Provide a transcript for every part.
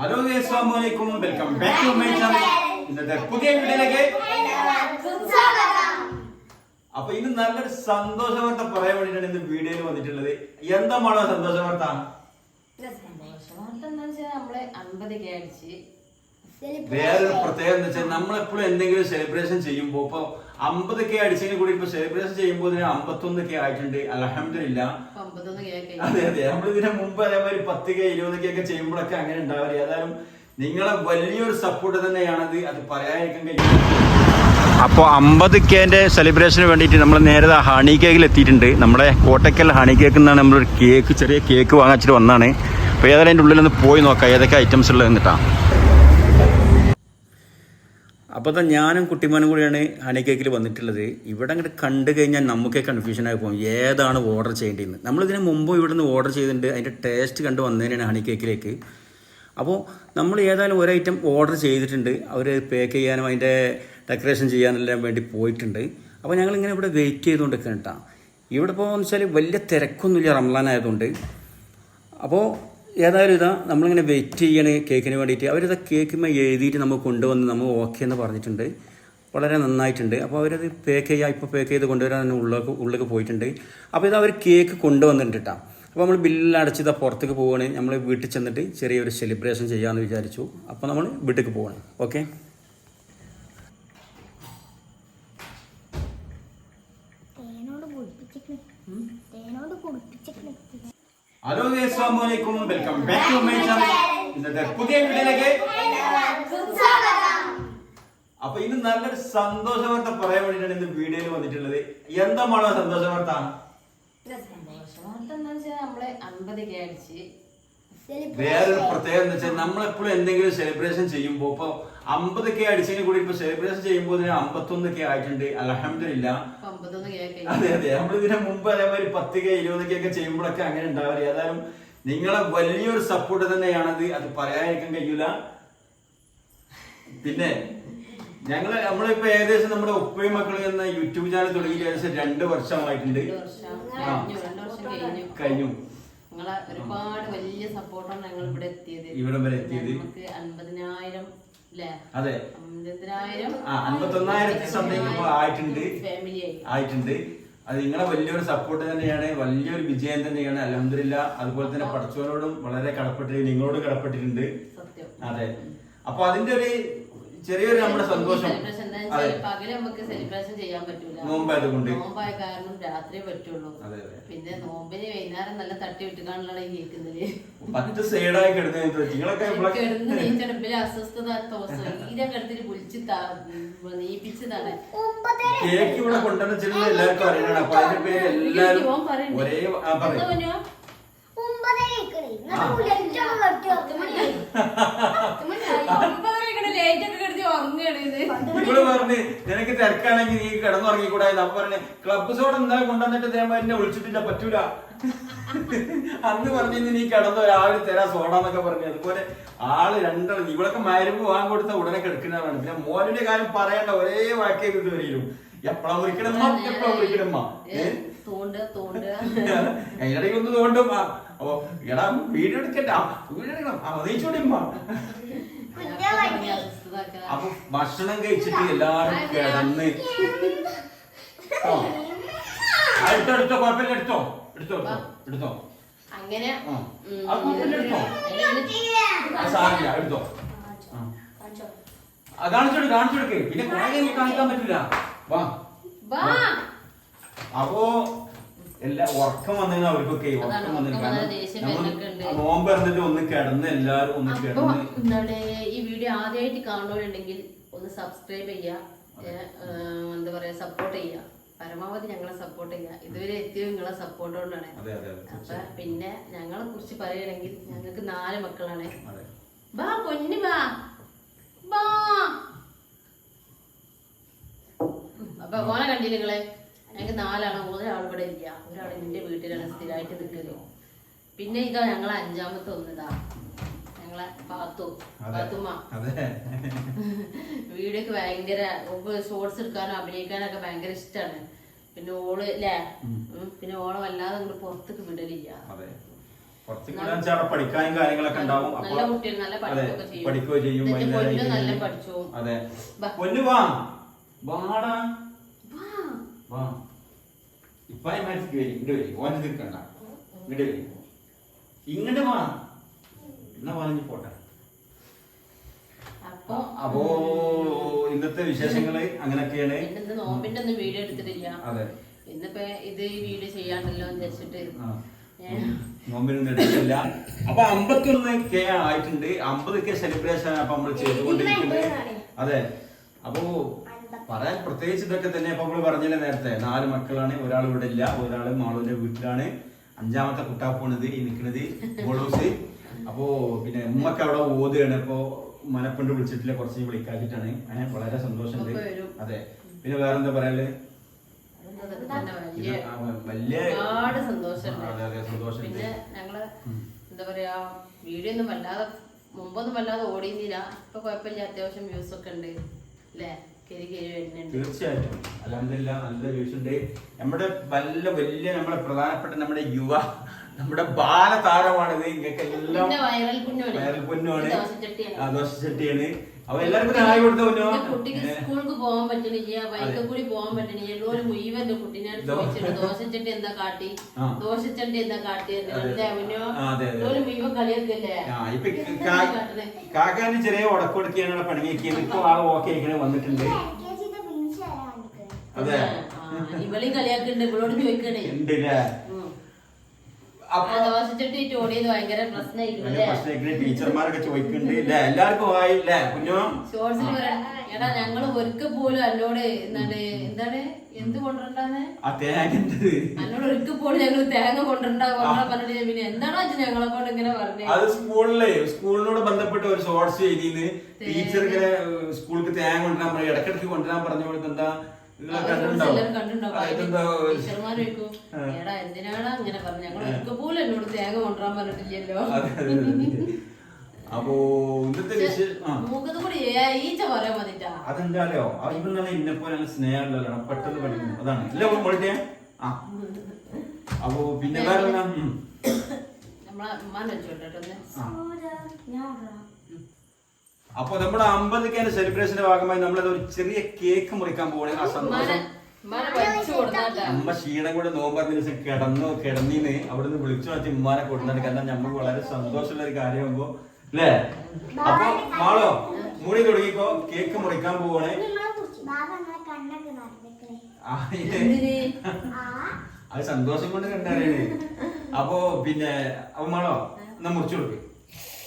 Hello അസ്സാമു അലൈക്കും. Welcome back to my channel ഇന്നത്തെ പുതിയ വീഡിയോയിലേക്ക് അപ്പൊ ഇന്ന് നല്ലൊരു സന്തോഷ വാർത്ത പറയാൻ വേണ്ടിയിട്ടാണ് ഇന്ന് വീഡിയോയിൽ വന്നിട്ടുള്ളത്. എന്താ മാണോ സന്തോഷ വാർത്ത വാർത്ത എന്താ വെച്ചാൽ നമ്മൾ അമ്പത് കെ അടിച്ച് വേറൊരു പ്രത്യേകത എന്താ വെച്ചാൽ നമ്മളെപ്പോഴും എന്തെങ്കിലും സെലിബ്രേഷൻ ചെയ്യുമ്പോൾ ഇപ്പൊ അമ്പത് കെ അടിച്ചതിന് കൂടി ഇപ്പൊ സെലിബ്രേഷൻ ചെയ്യുമ്പോൾ അമ്പത്തൊന്ന് കെ ആയിട്ടുണ്ട്. അലഹമില്ല അതെ അതെ. നമ്മൾ ഇതിന് മുമ്പ് അതേമാതിരി പത്ത് കെ ഇരുപത് കെ ഒക്കെ ചെയ്യുമ്പോഴൊക്കെ അങ്ങനെ ഉണ്ടാവില്ല ഏതായാലും നിങ്ങളെ വലിയൊരു സപ്പോർട്ട് തന്നെയാണത്. അത് പറയാതിരിക്കാൻ കഴിയും അപ്പോൾ അമ്പത് കേന്റെ സെലിബ്രേഷന് വേണ്ടിയിട്ട് നമ്മൾ നേരത്തെ ഹണി കേക്കിൽ എത്തിയിട്ടുണ്ട്. നമ്മുടെ കോട്ടക്കൽ ഹണി കേക്ക് എന്നാണ് നമ്മളൊരു കേക്ക് ചെറിയ കേക്ക് വാങ്ങിച്ചിട്ട് വന്നാണ് അപ്പോൾ ഏതായാലും അതിന്റെ ഉള്ളിലൊന്ന് പോയി നോക്കാം. ഏതൊക്കെ ഐറ്റംസ് ഉള്ളത് എന്നിട്ടാണ് അപ്പോൾ തന്നെ ഞാനും കുട്ടിമാനും കൂടിയാണ് ഹണി കേക്കിൽ വന്നിട്ടുള്ളത്. ഇവിടെ അങ്ങോട്ട് കണ്ടു കഴിഞ്ഞാൽ നമുക്കേ കൺഫ്യൂഷൻ ആയി പോകും. ഏതാണ് ഓർഡർ ചെയ്യേണ്ടതെന്ന് നമ്മളിതിന് മുമ്പ് ഇവിടെ നിന്ന് ഓർഡർ ചെയ്തിട്ടുണ്ട്. അതിന്റെ ടേസ്റ്റ് കണ്ട് വന്നതിനാണ് ഹണി കേക്കിലേക്ക് അപ്പോൾ നമ്മൾ ഏതായാലും ഒരു ഐറ്റം ഓർഡർ ചെയ്തിട്ടുണ്ട്. അവർ പാക്ക് ചെയ്യാനും അതിന്റെ ഡെക്കറേഷൻ ചെയ്യാനെല്ലാം വേണ്ടി പോയിട്ടുണ്ട്. അപ്പോൾ ഞങ്ങളിങ്ങനെ ഇവിടെ വെയിറ്റ് ചെയ്തുകൊണ്ട് കേട്ടോ ഇവിടെ പോകുന്ന വെച്ചാൽ വലിയ തിരക്കൊന്നുമില്ല റംലാൻ ആയതുകൊണ്ട്. അപ്പോൾ ഏതായാലും ഇതാ നമ്മളിങ്ങനെ വെയിറ്റ് ചെയ്യണേ കേക്കിന് വേണ്ടിയിട്ട്. അവരിത് കേക്കുമ്പോൾ എഴുതിയിട്ട് നമുക്ക് കൊണ്ടുവന്ന് നമ്മൾ ഓക്കെ എന്ന് പറഞ്ഞിട്ടുണ്ട്. വളരെ നന്നായിട്ടുണ്ട്. അപ്പോൾ അവരത് പാക്ക് ചെയ്യുക ഇപ്പോൾ പാക്ക് ചെയ്ത് കൊണ്ടുവരാൻ തന്നെ ഉള്ളിലേക്ക് ഉള്ളിലേക്ക് പോയിട്ടുണ്ട്. അപ്പോൾ ഇത് അവർ കേക്ക് കൊണ്ടുവന്നിട്ടുണ്ട് കേട്ടോ അപ്പോൾ നമ്മൾ ബില്ല് ഇതാ പുറത്തേക്ക് പോവുകയാണ് നമ്മൾ വീട്ടിൽ ചെന്നിട്ട് ചെറിയൊരു സെലിബ്രേഷൻ ചെയ്യാമെന്ന് വിചാരിച്ചു. അപ്പോൾ നമ്മൾ വീട്ടിലേക്ക് പോവുകയാണ് ഓക്കെ അപ്പൊ ഇന്ന് നല്ലൊരു സന്തോഷ വാർത്ത പറയാൻ വേണ്ടിയിട്ടാണ് ഇന്ന് വീഡിയോയിൽ വന്നിട്ടുള്ളത്. എന്താ മാണോ സന്തോഷ വാർത്ത സന്തോഷ വാർത്ത എന്താ വെച്ചാൽ നമ്മൾ അമ്പത് കെ അടിച്ച് വേറൊരു പ്രത്യേകത എന്താ വെച്ചാൽ നമ്മളെപ്പോഴും എന്തെങ്കിലും സെലിബ്രേഷൻ ചെയ്യുമ്പോൾ ഇപ്പൊ അമ്പത് കെ അടിച്ചതിന് കൂടി ഇപ്പൊ സെലിബ്രേഷൻ ചെയ്യുമ്പോൾ അമ്പത്തൊന്ന് കെ ആയിട്ടുണ്ട്. അലഹമില്ല അതെ അതെ. നമ്മൾ ഇതിന് മുമ്പ് അതേമാതിരി പത്ത് കെ ഇരുപത് കെ ഒക്കെ ചെയ്യുമ്പോഴൊക്കെ അങ്ങനെ ഉണ്ടാവില്ല. ഏതായാലും നിങ്ങളെ വലിയൊരു സപ്പോർട്ട് തന്നെയാണത്. അത് പറയാതിരിക്കാൻ കഴിയൂല. പിന്നെ ഞങ്ങൾ നമ്മളിപ്പോ ഏകദേശം നമ്മുടെ ഉപ്പയും മക്കളും എന്ന യൂട്യൂബ് ചാനൽ തുടങ്ങി ഏകദേശം രണ്ട് വർഷമായിട്ടുണ്ട്. ആ. കഴിഞ്ഞു. നിങ്ങളെ ഒരുപാട് വലിയ സപ്പോർട്ടാണ് ഞങ്ങൾ ഇവിടെ എത്തിയത്. ഇവിടെ വരെ എത്തിയത്? നമുക്ക് അൻപതിനായിരം അതെ. സംതിങ് ആയിട്ടുണ്ട്. അത് നിങ്ങളെ വലിയൊരു സപ്പോർട്ട് തന്നെയാണ് വലിയൊരു വിജയം തന്നെയാണ്. അലഹമില്ല അതുപോലെ തന്നെ പഠിച്ചവരോടും വളരെ കടപ്പെട്ടിട്ടുണ്ട് നിങ്ങളോട് കടപ്പെട്ടിട്ടുണ്ട്. അതെ. അപ്പൊ അതിന്റെ ഒരു ചെറിയൊരു നമ്മുടെ സന്തോഷം. പകൽ നമുക്ക് സെലിബ്രേഷൻ ചെയ്യാൻ പറ്റൂല. നോമ്പായതുകൊണ്ട് നോമ്പായ കാരണം രാത്രിയേ പറ്റുള്ളൂ. പിന്നെ നോമ്പിന് വൈകുന്നേരം നല്ല തട്ടി കേൾക്കുന്നത്. മറ്റു സൈഡായി കിടന്നു നീച്ചെടുപ്പിൽ അസ്വസ്ഥത ശരീരം കിടത്തിട്ട് വിളിച്ച് നീപ്പിച്ചതാണ്. കേക്ക് ഇവിടെ കൊണ്ടുവന്ന എല്ലാവർക്കും അറിയണം അപ്പൊ അതിന്റെ പേര് പറയണ്ട്. ഒരേ പറഞ്ഞോ? Late ഒക്കെ കിടത്തി ഉറങ്ങുകയാണ് ഇത്. നിനക്ക് തിരക്കാണെങ്കിൽ നീ കിടന്നുറങ്ങിക്കൂടാ അപ്പൊ പറഞ്ഞു ക്ലബ് സോഡ് ഇന്നലെ കൊണ്ടുവന്നിട്ട് ഇതേമാതിരി എന്നെ വിളിച്ചിട്ടില്ല പറ്റൂല. അന്ന് പറഞ്ഞു നീ കിടന്നോ രാവിലെ തരാ സോഡാന്നൊക്കെ പറഞ്ഞു. അതുപോലെ ആൾ രണ്ടാൾ ഇവളൊക്കെ മരുമ്പ് വാങ്ങി കൊടുത്ത ഉടനെ കിടക്കുന്നതാണ് പിന്നെ മോനിന്റെ കാര്യം പറയണ്ട ഒരേ വാക്കേ ഇത് വരികയും എപ്പഴാ മുറിക്കണമ്മ എപ്പഴാ മുറിക്കണമ്മ ഏ, തോണ്ട് തോണ്ട്. അതിനിടയ്ക്ക് ഒന്ന് തോണ്ടും അപ്പൊ എടാ വീഡിയോ എടുക്കണ്ട. ആ, വീഡിയോ എടുക്കണം അപ്പൊ ഭക്ഷണം കഴിച്ചിട്ട് എല്ലാരും കിടന്ന്. എടുത്തോ എടുത്തോ കുഴപ്പമില്ല എടുത്തോ. എടുത്തോ എടുത്തോ അങ്ങനെ എടുത്തോ. കാണിച്ചോട് കാണിച്ചോടുക്ക്. പിന്നെ കുറെ കാണിക്കാൻ പറ്റൂല. വാ. വാ. അപ്പോ എല്ലാ ഉറക്കം വന്നതിന് അവർക്കൊക്കെ ഉറക്കം വന്നു വന്ന. നോമ്പ് ഇറന്നിട്ട് ഒന്ന് കിടന്ന് എല്ലാരും ഒന്ന് കിടന്ന് ഈ വീഡിയോ ആദ്യമായിട്ട് കാണുന്നുണ്ടെങ്കിൽ ഒന്ന് സബ്സ്ക്രൈബ് ചെയ്യുക. ആ, എന്താ പറയാ സപ്പോർട്ട് ചെയ്യുക. പരമാവധി ഞങ്ങളെ സപ്പോർട്ട് ചെയ്യുക. ഇതുവരെ എത്തിയത് നിങ്ങളെ സപ്പോർട്ട് കൊണ്ടാണ്. അപ്പൊ പിന്നെ ഞങ്ങളെ കുറിച്ച് പറയുകയാണെങ്കിൽ ഞങ്ങൾക്ക് നാല് മക്കളാണ്. ബാ പൊന്നു ബാ. ബാ. അപ്പൊ ഓനെ കണ്ടില്ലേ നിങ്ങളെ? ഞങ്ങൾക്ക് നാലാണ് ഒരാൾ ഇവിടെ ഇല്ല. ഒരാൾ എന്റെ വീട്ടിലാണ് സ്ഥിരമായിട്ട് നിൽക്കുന്നത്. പിന്നെ ഇതാ ഞങ്ങളെ അഞ്ചാമത്തെ ഒന്നിതാ ഞങ്ങളെ പാത്തു. പാത്തുമ്മ. വീടൊക്കെ വീഡിയോക്ക് ഭയങ്കര ഷോർട്സ് എടുക്കാനും അഭിനയിക്കാനൊക്കെ ഭയങ്കര ഇഷ്ടമാണ് പിന്നെ ഓൾ അല്ലേ പിന്നെ ഓളെ വല്ലാതെ അങ്ങോട്ട് പുറത്തേക്ക് വിടലില്ല. പഠിക്കാനും കാര്യങ്ങളൊക്കെ ഉണ്ടാവും. പഠിക്കുകയോ ചെയ്യും നല്ല പഠിച്ചു അതെ. പൊന്നു വാ. വാടാ. മനസ്സിക്ക് വരും ഇങ്ങോട്ട് വരും. ഓനെ നിൽക്കണ്ട ഇങ്ങോട്ട് വരും. ഇങ്ങോട്ട് വാ എന്നാ പറഞ്ഞു പോട്ടെ. അപ്പോ ഇന്നത്തെ വിശേഷങ്ങൾ അങ്ങനെയൊക്കെയാണ് ഇന്നത്തെ നോമ്പിന്റെ ഒന്നും വീഡിയോ എടുത്തിട്ടില്ല. അതെ. ഇന്നിപ്പോ ഇത് ഈ വീഡിയോ ചെയ്യാണ്ടല്ലോ എന്ന് വെച്ചിട്ട് നോമ്പിനൊന്നും അപ്പൊ അമ്പത്തൊന്ന് കെ ആയിട്ടുണ്ട്. അമ്പത് കെ സെലിബ്രേഷൻ അപ്പൊ നമ്മൾ ചെയ്തുകൊണ്ടിരിക്കുന്നത്. അതെ. അപ്പോ പറയാൻ പ്രത്യേകിച്ച് ഇതൊക്കെ തന്നെ ഇപ്പൊ നമ്മൾ പറഞ്ഞില്ലേ നേരത്തെ. നാല് മക്കളാണ് ഒരാൾ ഇവിടെ ഇല്ല ഒരാൾ മാളുവിന്റെ വീട്ടിലാണ്. അഞ്ചാമത്തെ കുട്ടാപ്പാണിത് ഈ നിൽക്കുന്നത് ബോളൂസ്. അപ്പോ പിന്നെ ഉമ്മക്ക് അവിടെ ഓതുകയാണ്. ഇപ്പോ മനപ്പണ്ട് വിളിച്ചിട്ടില്ല കുറച്ച് വിളിക്കാച്ചിട്ടാണ്. അങ്ങനെ വളരെ സന്തോഷമുണ്ട്. അതെ. പിന്നെ വേറെന്താ പറയാൽ വലിയ ഒരുപാട് സന്തോഷമുണ്ട്. പിന്നെ ഞങ്ങൾ എന്താ പറയാ വീഡിയോ ഒന്നും വല്ലാതെ മുമ്പൊന്നും വല്ലാതെ ഓടിയുന്നില്ല ഇപ്പൊ കുഴപ്പമില്ല അത്യാവശ്യം വ്യൂസ് ഒക്കെ ഉണ്ട്. അല്ലേ? തീർച്ചയായിട്ടും. അലഹമില്ല നല്ല വ്യൂസ് ഉണ്ട്. നമ്മുടെ വല്ല വലിയ നമ്മുടെ പ്രധാനപ്പെട്ട നമ്മുടെ യുവ നമ്മുടെ ബാലതാരമാണിത്. ഇങ്ങക്ക് എല്ലാം വയറൽ പൊന്നുമാണ് ദോശച്ചട്ടിയാണ്. ആ ദോശച്ചട്ടിയാണ്. അപ്പൊ എല്ലാവർക്കും സഹായം ആയി കൊടുത്ത കുട്ടിക്ക് സ്കൂൾക്ക് പോകാൻ പറ്റണില്ല ബൈക്കിൽ കൂടി പോകാൻ പറ്റണില്ല. എല്ലാവരും മുഴുവൻ എന്റെ കുട്ടീനെ ചോദിച്ചിട്ട് ദോശച്ചട്ടി എന്താ കാട്ടി. ദോശച്ചട്ടി എന്താ കാട്ടി. എല്ലോരും മുഴുവൻ ഇപ്പൊ കാക്കാന് ചെറിയ ഉടക്കൊടുക്കിയാണ് പണിയൊക്കെ ഇപ്പൊ ആ ഓക്കെ വന്നിട്ടുണ്ട്. അതെ. ഇവളെയും കളിയാക്കുന്നുണ്ട് ഇവളോട് ചോദിക്കണേ. ഉണ്ട് അല്ലേ ഉം. അപ്പൊ ആ ദോശച്ചട്ടി ഓടിയത് ഭയങ്കര പ്രശ്നമായിരിക്കും ടീച്ചർമാരൊക്കെ ചോദിക്കുന്നുണ്ട്. അല്ലേ എല്ലാവർക്കും ആയി അല്ലേ കുഞ്ഞോ? എടാ ഞങ്ങൾ ഒരിക്കൽ പോലും എന്നോട് എന്താണ് എന്താണ് എന്ത് കൊണ്ടുവരണ്ടാന്ന്? എന്നോട് ഒരിക്കൽ പോലും ഞങ്ങൾ തേങ്ങ കൊണ്ടുവരണ്ട പറഞ്ഞിട്ട് പിന്നെ എന്താണോ വെച്ചാൽ ഞങ്ങളെ കൊണ്ട് ഇങ്ങനെ പറഞ്ഞത് അത് സ്കൂളിലെ സ്കൂളിനോട് ബന്ധപ്പെട്ട ഒരു ഷോർട്സ് ചെയ്തിന്ന്. ടീച്ചർ ഇങ്ങനെ സ്കൂൾക്ക് തേങ്ങ കൊണ്ടുവരാൻ പറയും ഇടക്കിടക്ക് കൊണ്ടുവരാൻ പറഞ്ഞു കൊടുത്ത് എടാ എന്തിനാടാ ഇങ്ങനെ പറഞ്ഞു? ഞങ്ങൾ ഒരിക്കൽ പോലും എന്നോട് തേങ്ങ കൊണ്ടുവരാൻ പറഞ്ഞിട്ടില്ലല്ലോ. അപ്പോ ഇന്നത്തെ അതെന്താലോ ഇവന്നാണ് ഇന്നെപ്പോലെ നല്ല സ്നേഹമുള്ളതാണ് പെട്ടെന്ന് പഠിക്കുന്നു. അതാണ്. ഇല്ല മോളിട്ടേ ആ. അപ്പോ പിന്നെ വേറെ. നമ്മളെ ഉമ്മാനെ വെച്ചോട്ടെ. അപ്പൊ നമ്മുടെ അമ്പതിക്കാന്റെ സെലിബ്രേഷന്റെ ഭാഗമായി നമ്മളത് ഒരു ചെറിയ കേക്ക് മുറിക്കാൻ പോകണേ ആ സന്തോഷം. കൊടുത്താട്ടാ അമ്മ ക്ഷീണം കൂടെ നോമ്പറിഞ്ഞ ദിവസം കിടന്നു കിടന്നീന്ന് അവിടുന്ന് വിളിച്ചു മാറ്റി ഉമ്മാനെ കൊടുത്താണ് കാരണം നമുക്ക് വളരെ സന്തോഷമുള്ള ഒരു കാര്യമാകുമ്പോ അല്ലേ? അപ്പൊ മാളോ മൂടി തുടങ്ങിക്കോ. കേക്ക് മുറിക്കാൻ പോവാണേ. അത് സന്തോഷം കൊണ്ട് കണ്ടറിയണേ അപ്പോ പിന്നെ അപ്പൊ മാളോ എന്നാ മുറിച്ചു കൊടുക്കേ.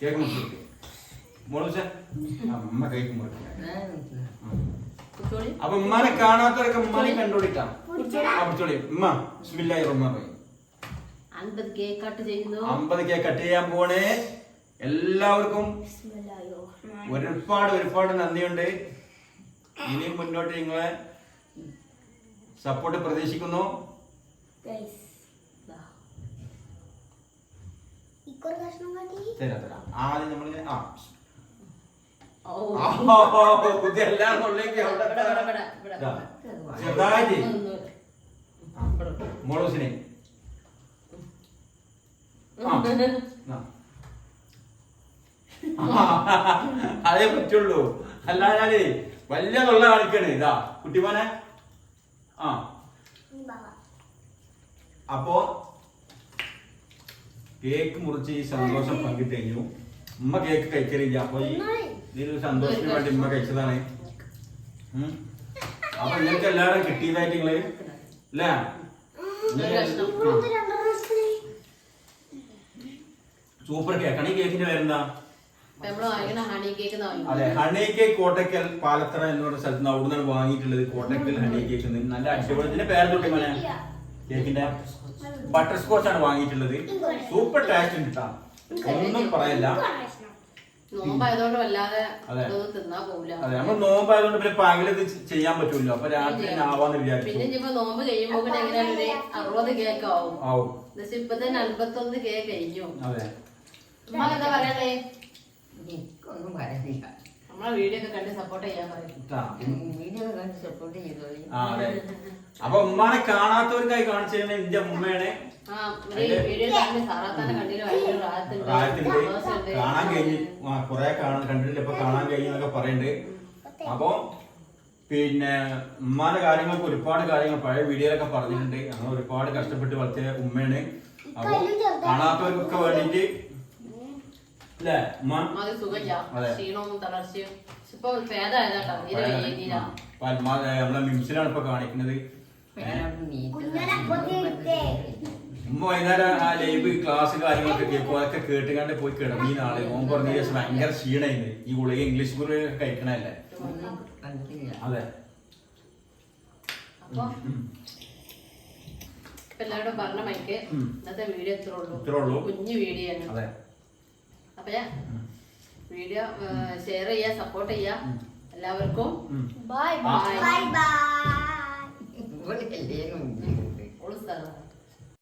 കേക്ക് മുറിച്ചു കൊടുക്ക്. അമ്മ കേക്ക് മുറിക്കാം കുട്ടോളി അപ്പൊ ഉമ്മാനെ കാണാത്തവരൊക്കെ ഉമ്മാനെ കണ്ടുപിടിക്കാം. ആ പിടിച്ചോളി ഉമ്മ ബിസ്മില്ലാഹി റഹ്മാൻ റഹീം. കേക്ക് കട്ട് ചെയ്യുന്നു. അമ്പത് കേക്ക് കട്ട് ചെയ്യാൻ പോണേ. എല്ലാവർക്കും ഒരുപാട് ഒരുപാട് നന്ദിയുണ്ട്. ഇനിയും മുന്നോട്ട് നിങ്ങളെ സപ്പോർട്ട് പ്രതീക്ഷിക്കുന്നു. ആദ്യം നമ്മൾ ആ മോളൂസിനെ. അതേ പറ്റുള്ളൂ അല്ലാതെ വലിയ തൊള്ള കാണിക്കണേ ഇതാ കുട്ടിമോനെ ആ അപ്പോ കേക്ക് മുറിച്ച് ഈ സന്തോഷം പങ്കിട്ടു ഉമ്മ കേക്ക് കഴിക്കലില്ല അപ്പൊ ഈ ഇതിലൊരു സന്തോഷത്തിന് വേണ്ടി ഉമ്മ കഴിച്ചതാണ്. അപ്പൊ നിങ്ങൾക്ക് എല്ലാവരും കിട്ടിയതായിട്ട് നിങ്ങൾ അല്ലേ? സൂപ്പർ കേക്കാണ് ഈ കേക്കിന്റെ പേരെന്താ? ഹണി കേക്ക് അതെ ഹണി കേക്ക് കോട്ടക്കൽ പാലത്തറ എന്ന് പറഞ്ഞ സ്ഥലത്ത് നിന്ന് അവിടുന്നാണ് വാങ്ങിയിട്ടുള്ളത് കോട്ടക്കൽ ഹണി കേക്ക്. നല്ല അടിപൊളി. ഇതിന്റെ തൊട്ടി മോനെ കേക്കിന്റെ ബട്ടർ സ്കോച്ച് ആണ് വാങ്ങിയിട്ടുള്ളത്. സൂപ്പർ ടേസ്റ്റ് ഉണ്ട് കേട്ടാ ഒന്നും പറയല്ല. നോമ്പായതുകൊണ്ട് വല്ലാതെ. തിന്നാ പോവില്ല. അതെ നമ്മൾ നോമ്പായതുകൊണ്ട് പിന്നെ പകലത് ചെയ്യാൻ പറ്റൂല. അപ്പൊ രാത്രി തന്നെ ആവാന്ന് പിന്നെ വിചാരിച്ചു ഇനിയിപ്പോ നോമ്പ് കഴിയുമ്പോ പിന്നെ ഒരു അറുപത് കേക്ക് ആവും. ഇപ്പൊ തന്നെ അൻപത്തൊന്ന് കേക്ക് കഴിഞ്ഞു. അതെ. എന്താ പറയണ്ടേ? എനിക്കൊന്നും പറയാനില്ല നമ്മളെ നമ്മളെ വീഡിയോ ഒക്കെ കണ്ട് സപ്പോർട്ട് ചെയ്യാൻ പറയും. ട്ടാ. വീഡിയോ കണ്ട് സപ്പോർട്ട് ചെയ്തോളി ആ അതെ. അപ്പൊ ഉമ്മാനെ കാണാത്തവർക്കായി കാണിച്ചു തരുന്ന എന്റെ ഉമ്മയാണ്. കാണാൻ കഴിഞ്ഞു. കൊറേ കാണാൻ കണ്ടിട്ടില്ല. ഇപ്പൊ കാണാൻ കഴിഞ്ഞു എന്നൊക്കെ പറയുന്നുണ്ട് അപ്പൊ പിന്നെ ഉമ്മാന്റെ കാര്യങ്ങൾക്ക് ഒരുപാട് കാര്യങ്ങൾ പഴയ വീഡിയോയിലൊക്കെ പറഞ്ഞിട്ടുണ്ട്. ഞങ്ങൾ ഒരുപാട് കഷ്ടപ്പെട്ട് വളർത്തിയ ഉമ്മയാണ്. അപ്പൊ കാണാത്തവർക്കൊക്കെ വേണ്ടിട്ട് അല്ലേ? നമ്മളെ മിംസിലാണ് ഇപ്പൊ കാണിക്കുന്നത്. ഉമ്മ വൈകുന്നേരം ആ ലൈവ് ക്ലാസ് കാര്യങ്ങളൊക്കെ കേൾക്കും അതൊക്കെ കേട്ടുകാണ്ട് പോയി കിടന്നു ഈ നാളെ. ഓൻ പറഞ്ഞ ദിവസം ഭയങ്കര ക്ഷീണായിരുന്നു ഈ ഗുളിക ഇംഗ്ലീഷ് ഗുളിക കഴിക്കണല്ലേ അതെ. എല്ലാവരോടും പറഞ്ഞ മൈക്ക്. ഇന്നത്തെ വീഡിയോ ഇത്രേ ഉള്ളൂ. കുഞ്ഞു വീഡിയോ ആണ്. അതെ. അപ്പൊ വീഡിയോ ഷെയർ ചെയ്യാ സപ്പോർട്ട് ചെയ്യാ. എല്ലാവർക്കും bye bye bye bye bye